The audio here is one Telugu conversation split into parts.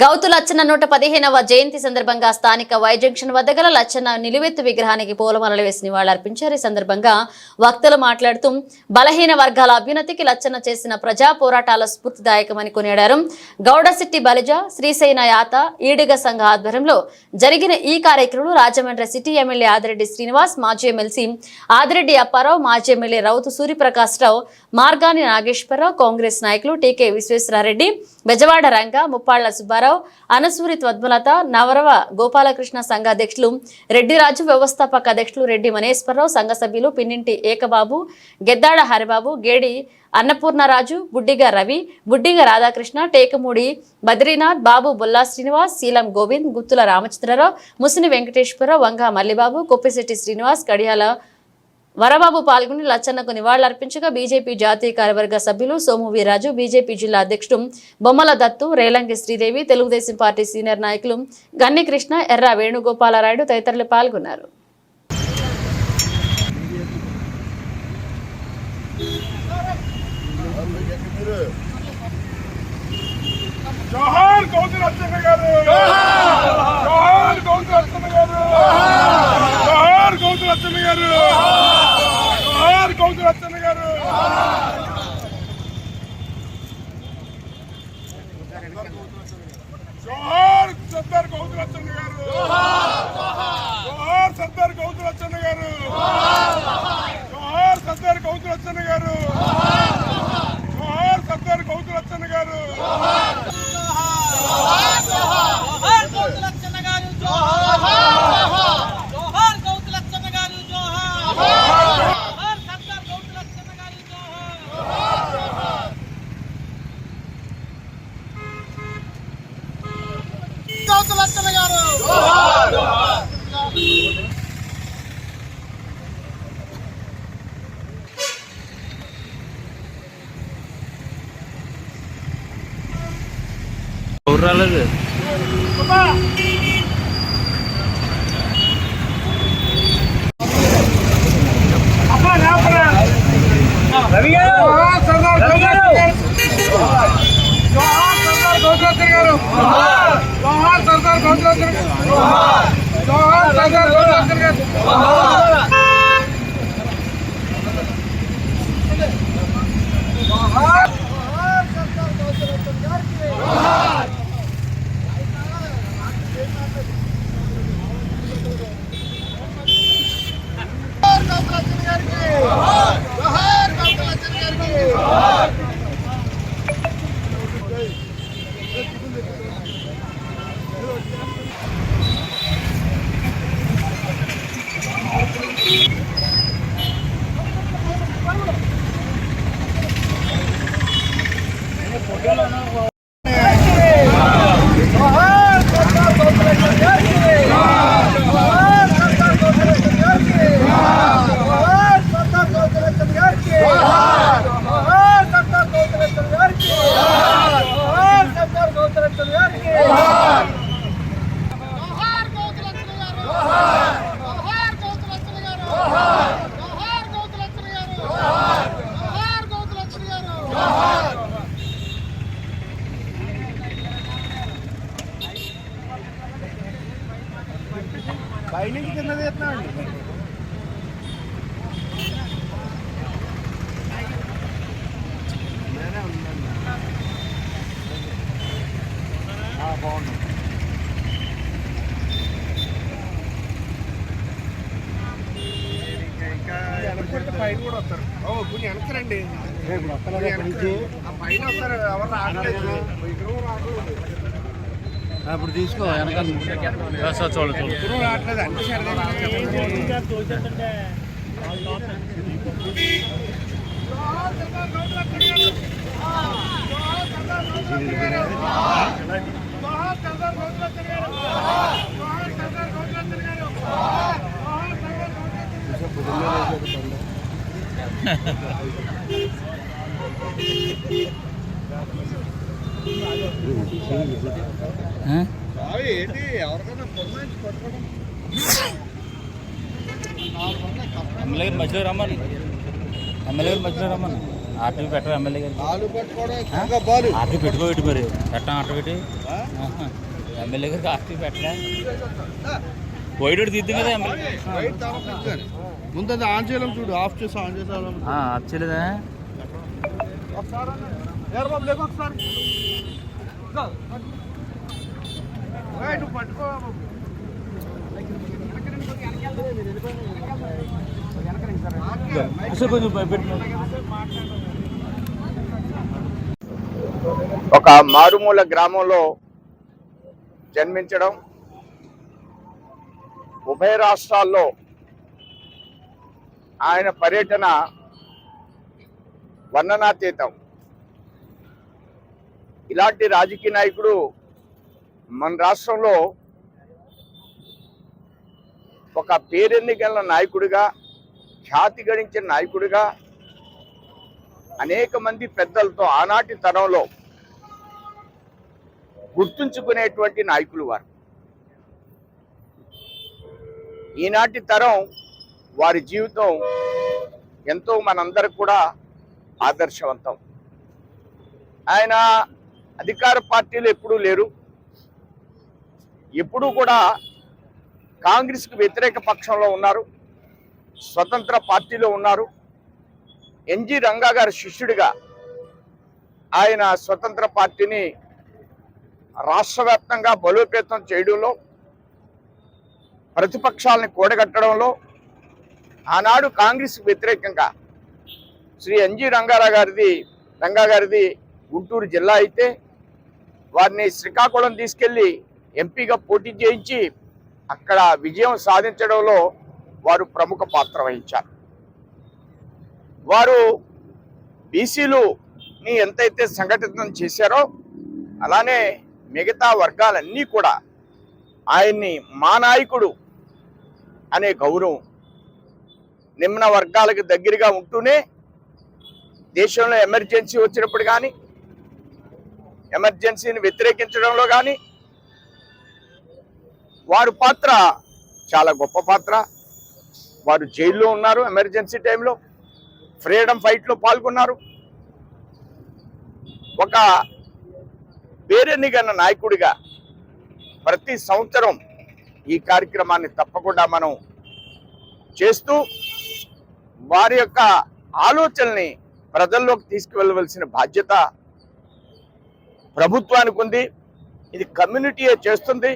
గౌతు లచ్చన్న నూట పదిహేనవ జయంతి సందర్భంగా స్థానిక వై జంక్షన్ వద్ద గల లచ్చన్న నిలువెత్తు విగ్రహానికి పూలమాలలు వేసి నివాళులర్పించారు. ఈ సందర్భంగా వక్తలు మాట్లాడుతూ బలహీన వర్గాల అభ్యున్నతికి లచ్చన్న చేసిన ప్రజా పోరాటాల స్ఫూర్తిదాయకమని కొనియాడారు. గౌడసిట్టి బలిజ శ్రీశైన యాత ఈడిగ సంఘ ఆధ్వర్యంలో జరిగిన ఈ కార్యక్రమంలో రాజమండ్రి సిటీ ఎమ్మెల్యే ఆదిరెడ్డి శ్రీనివాస్ మాజీ ఎమ్మెల్సీ ఆదిరెడ్డి అప్పారావు మాజీ ఎమ్మెల్యే రౌతు సూర్యప్రకాశ్ రావు మార్గాని నాగేశ్వరరావు కాంగ్రెస్ నాయకులు టీకే విశ్వేశ్వరారెడ్డి బెజవాడ రంగ ముప్పాళ్ళ సుబ్బారావు అనసూరి త్వద్మలత నవరవ గోపాలకృష్ణ సంఘ అధ్యక్షులు రెడ్డిరాజు వ్యవస్థాపక అధ్యక్షులు రెడ్డి మనేశ్వరరావు సంఘ సభ్యులు పిన్నింటి ఏకబాబు గెద్దాడ హరిబాబు గేడి అన్నపూర్ణరాజు బుడ్డిగ రవి బుడ్డిగ రాధాకృష్ణ టేకమూడి బద్రీనాథ్ బాబు బుల్లా శ్రీనివాస్ శీలం గోవింద్ గుత్తుల రామచంద్రరావు ముసిని వెంకటేశ్వరరావు వంగ మల్లిబాబు కొప్పిశెట్టి శ్రీనివాస్ కడియాల వరబాబు పాల్గొని లచ్చన్నకు నివాళులర్పించగా బీజేపీ జాతీయ కార్యవర్గ సభ్యులు సోము వీరాజు బీజేపీ జిల్లా అధ్యక్షుడు బొమ్మల దత్తు రేలంగి శ్రీదేవి తెలుగుదేశం పార్టీ సీనియర్ నాయకులు గన్ని కృష్ణ ఎర్ర వేణుగోపాలరాయుడు తదితరులు పాల్గొన్నారు. జోహార్ గౌతమ్ గారు! జోహార్! గౌతమ్ గారు! జోహార్ అచ్చన్న గారు. జోహార్ అచ్చన్న రచ్చన్న గారు జోహార్ సర్దార్ గౌతు రచ్చన్న గారు జోహార్ సర్దార్ గౌతు రచ్చన్న గారు జోహార్ సర్దార్ గౌతు రచ్చన్న గారు జోహార్ సర్దార్ గౌతు రచ్చన్న గారు జోహార్ గౌతులచ్చన్న గారు జోహార్ జోహార్ గౌతులచ్చన్న గారు జోహార్ జోహార్ సర్దార్ గౌతులచ్చన్న గారు జోహార్ గౌతులచ్చన్న గారు ఎవరు రాలేదు జోహార్ సర్దార్ గౌతులచ్చన్న గారు జోహార్ సర్దార్ గౌతులచ్చన్న గారు జోహార్ సర్దార్ గౌతులచ్చన్న గారు జోహార్ గౌతులచ్చన్న గారు జోహార్ గౌతులచ్చన్న గారు జోహార్ గౌతులచ్చన్న గారు జోహార్ గౌతులచ్చన్న గారు పైనుంచి కింద తీస్తున్నామండి బాగున్నాం పైన కూడా వస్తారు. ఓ కొంచెం వెనకరండి ఆ పైన వస్తారు ఎవరు రావట్లేదు. విగ్రహం రావట్లేదు అప్పుడు తీసుకో వెనకాల చూడ చూడ. విగ్రహం ఎమ్మెల్యే గారు మధ్యలో రమ్మని. ఎమ్మెల్యే గారు మధ్యలో రమ్మని. ఆర్టీవీ పెట్టరు ఎమ్మెల్యే గారు ఆర్టీవీ పెట్టుకోబెట్టి మరి. పెట్టా ఆర్టీ పెట్టి? ఎమ్మెల్యే గారికి ఆర్టీవీ పెట్టరా వైడోడు దిద్దు కదా ఎమ్మెల్యే. ముందు అది ఆన్ చేయలేం చూడు. ఆఫ్ చేసి ఆన్ చేసాం బాబు? లేకు ఒకసారి ఒక మారుమూల గ్రామంలో జన్మించడం ఉభయ రాష్ట్రాల్లో ఆయన పర్యటన వర్ణనాతీతం. ఇలాంటి రాజకీయ నాయకుడు మన రాష్ట్రంలో ఒక పేరెన్నికల నాయకుడిగా ఖ్యాతి గడించిన నాయకుడిగా అనేక మంది పెద్దలతో ఆనాటి తరంలో గుర్తుంచుకునేటువంటి నాయకులు వారు. ఈనాటి తరం వారి జీవితం ఎంతో మనందరికి కూడా ఆదర్శవంతం. ఆయన అధికార పార్టీలు ఎప్పుడూ లేరు. ఎప్పుడూ కూడా కాంగ్రెస్కు వ్యతిరేక పక్షంలో ఉన్నారు. స్వతంత్ర పార్టీలో ఉన్నారు. ఎన్జి రంగా గారి శిష్యుడిగా ఆయన స్వతంత్ర పార్టీని రాష్ట్రవ్యాప్తంగా బలోపేతం చేయడంలో ప్రతిపక్షాలని కూడగట్టడంలో ఆనాడు కాంగ్రెస్ వ్యతిరేకంగా శ్రీ ఎన్జి రంగారావు గారిది రంగా గారిది గుంటూరు జిల్లా అయితే వారిని శ్రీకాకుళం తీసుకెళ్ళి ఎంపీగా పోటీ చేయించి అక్కడ విజయం సాధించడంలో వారు ప్రముఖ పాత్ర వహించారు. వారు బీసీలుని ఎంతైతే సంఘటితం చేశారో అలానే మిగతా వర్గాలన్నీ కూడా ఆయన్ని మా నాయకుడు అనే గౌరవం నిమ్న వర్గాలకు దగ్గరగా ఉంటూనే దేశంలో ఎమర్జెన్సీ వచ్చినప్పుడు కానీ ఎమర్జెన్సీని వ్యతిరేకించడంలో కానీ వారి పాత్ర చాలా గొప్ప పాత్ర. వారు జైల్లో ఉన్నారు ఎమర్జెన్సీ టైంలో. ఫ్రీడమ్ ఫైట్లో పాల్గొన్నారు. ఒక పేరెన్నికన్న నాయకుడిగా ప్రతి సంవత్సరం ఈ కార్యక్రమాన్ని తప్పకుండా మనం చేస్తూ వారి యొక్క ఆలోచనల్ని ప్రజల్లోకి తీసుకువెళ్ళవలసిన బాధ్యత ప్రభుత్వానికి ఉంది ఇది కమ్యూనిటీయే చేస్తుంది.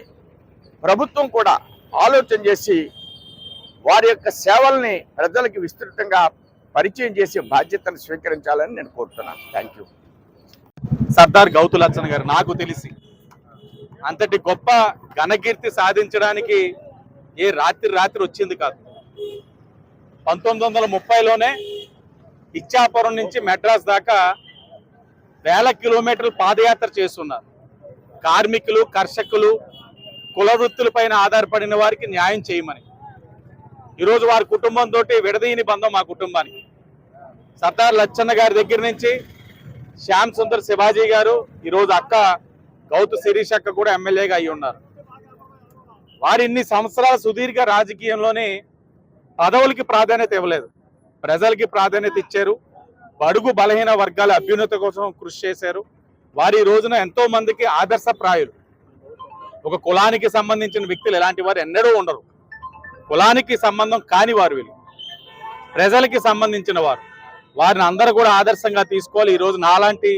ప్రభుత్వం కూడా ఆలోచన చేసి వారి యొక్క సేవల్ని ప్రజలకి విస్తృతంగా పరిచయం చేసే బాధ్యతను స్వీకరించాలని నేను కోరుతున్నాను. థ్యాంక్ యూ సర్దార్ గౌతులచ్చన్ గారు నాకు తెలిసి అంతటి గొప్ప ఘనకీర్తి సాధించడానికి ఏ రాత్రి రాత్రి వచ్చింది కాదు. పంతొమ్మిది వందల ముప్పైలోనే ఇచ్చాపురం నుంచి మెడ్రాస్ దాకా వేల కిలోమీటర్లు పాదయాత్ర చేస్తున్నారు. కార్మికులు కర్షకులు కుల వృత్తులపైన ఆధారపడిన వారికి న్యాయం చేయమని. ఈరోజు వారి కుటుంబంతో విడదీయని బంధం మా కుటుంబానికి. సర్దార్ లచ్చన్న గారి దగ్గర నుంచి శ్యామ్ సుందర్ శివాజీ గారు ఈరోజు అక్క గౌతు శిరీష్ అక్క కూడా ఎమ్మెల్యేగా అయి ఉన్నారు. వారు ఇన్ని సంవత్సరాల సుదీర్ఘ రాజకీయంలోనే పదవులకి ప్రాధాన్యత ఇవ్వలేదు. ప్రజలకి ప్రాధాన్యత ఇచ్చారు. బడుగు బలహీన వర్గాల అభ్యున్నత కోసం కృషి చేశారు. వారి రోజున ఎంతో మందికి ఆదర్శప్రాయులు. ఒక కులానికి సంబంధించిన వ్యక్తులు ఎలాంటి వారు ఎన్నడూ ఉండరు. కులానికి సంబంధం కాని వారు వీళ్ళు. ప్రజలకి సంబంధించిన వారు. వారిని అందరూ కూడా ఆదర్శంగా తీసుకోవాలి. ఈ రోజు నాలాంటి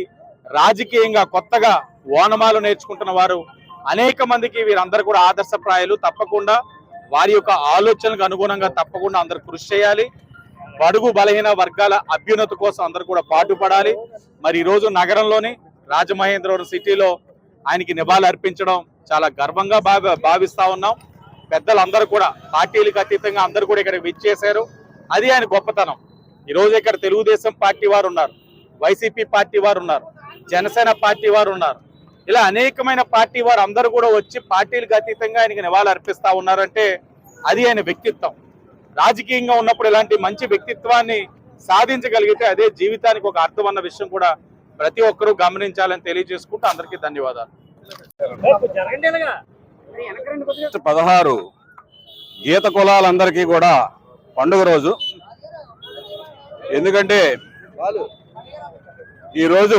రాజకీయంగా కొత్తగా ఓనమాలు నేర్చుకుంటున్న వారు అనేక మందికి వీరందరూ కూడా ఆదర్శప్రాయాలు తప్పకుండా వారి యొక్క ఆలోచనలకు అనుగుణంగా తప్పకుండా అందరు కృషి చేయాలి. బడుగు బలహీన వర్గాల అభ్యున్నతి కోసం అందరూ కూడా పాటుపడాలి. మరి ఈ రోజు నగరంలోని రాజమహేంద్రవరం సిటీలో ఆయనకి నివాళులు అర్పించడం చాలా గర్వంగా భావి భావిస్తా ఉన్నాం. పెద్దలందరూ కూడా పార్టీలకు అతీతంగా అందరూ కూడా ఇక్కడ విచ్చేశారు. అది ఆయన గొప్పతనం. ఈ రోజు ఇక్కడ తెలుగుదేశం పార్టీ వారు ఉన్నారు. వైసీపీ పార్టీ వారు ఉన్నారు. జనసేన పార్టీ వారు ఉన్నారు. ఇలా అనేకమైన పార్టీ వారు అందరూ కూడా వచ్చి పార్టీలకు అతీతంగా ఆయనకి నివాళులు అర్పిస్తా ఉన్నారంటే అది ఆయన వ్యక్తిత్వం. రాజకీయంగా ఉన్నప్పుడు ఇలాంటి మంచి వ్యక్తిత్వాన్ని సాధించగలిగితే అదే జీవితానికి ఒక అర్థం అన్న విషయం కూడా ప్రతి ఒక్కరూ గమనించాలని తెలియజేసుకుంటూ అందరికీ ధన్యవాదాలు. పదహారు గీత కులాలందరికీ కూడా పండుగ రోజు. ఎందుకంటే ఈరోజు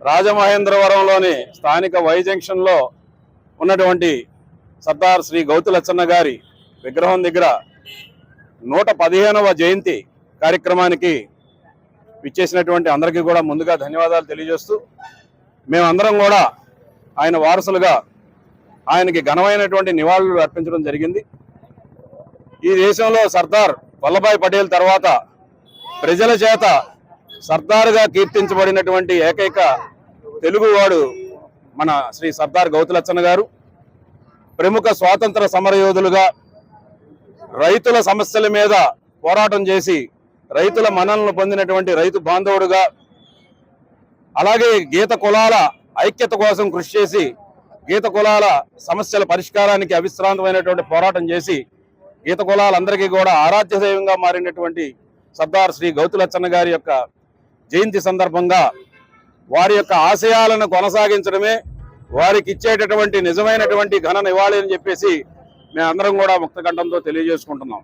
రాజమహేంద్రవరంలోని స్థానిక వై జంక్షన్లో ఉన్నటువంటి సర్దార్ శ్రీ గౌతులచ్చన్న గారి విగ్రహం దగ్గర నూట పదిహేనవ జయంతి కార్యక్రమానికి విచ్చేసినటువంటి అందరికీ కూడా ముందుగా ధన్యవాదాలు తెలియజేస్తూ మేమందరం కూడా ఆయన వారసులుగా ఆయనకి ఘనమైనటువంటి నివాళులు అర్పించడం జరిగింది. ఈ దేశంలో సర్దార్ వల్లభాయ్ పటేల్ తర్వాత ప్రజల చేత సర్దార్గా కీర్తించబడినటువంటి ఏకైక తెలుగువాడు మన శ్రీ సర్దార్ గౌతులచ్చన్న గారు. ప్రముఖ స్వాతంత్ర సమరయోధులుగా రైతుల సమస్యల మీద పోరాటం చేసి రైతుల మనలను పొందినటువంటి రైతు బాంధవుడుగా అలాగే గీత కులాల ఐక్యత కోసం కృషి చేసి గీత కులాల సమస్యల పరిష్కారానికి అవిశ్రాంతమైనటువంటి పోరాటం చేసి గీత కులాలందరికీ కూడా ఆరాధ్య దైవంగా మారినటువంటి సర్దార్ శ్రీ గౌతులచ్చన్న గారి యొక్క జయంతి సందర్భంగా వారి యొక్క ఆశయాలను కొనసాగించడమే వారికి ఇచ్చేటటువంటి నిజమైనటువంటి ఘన నివాళి అని చెప్పేసి మేమందరం కూడా ముక్తకంఠంతో తెలియజేసుకుంటున్నాం.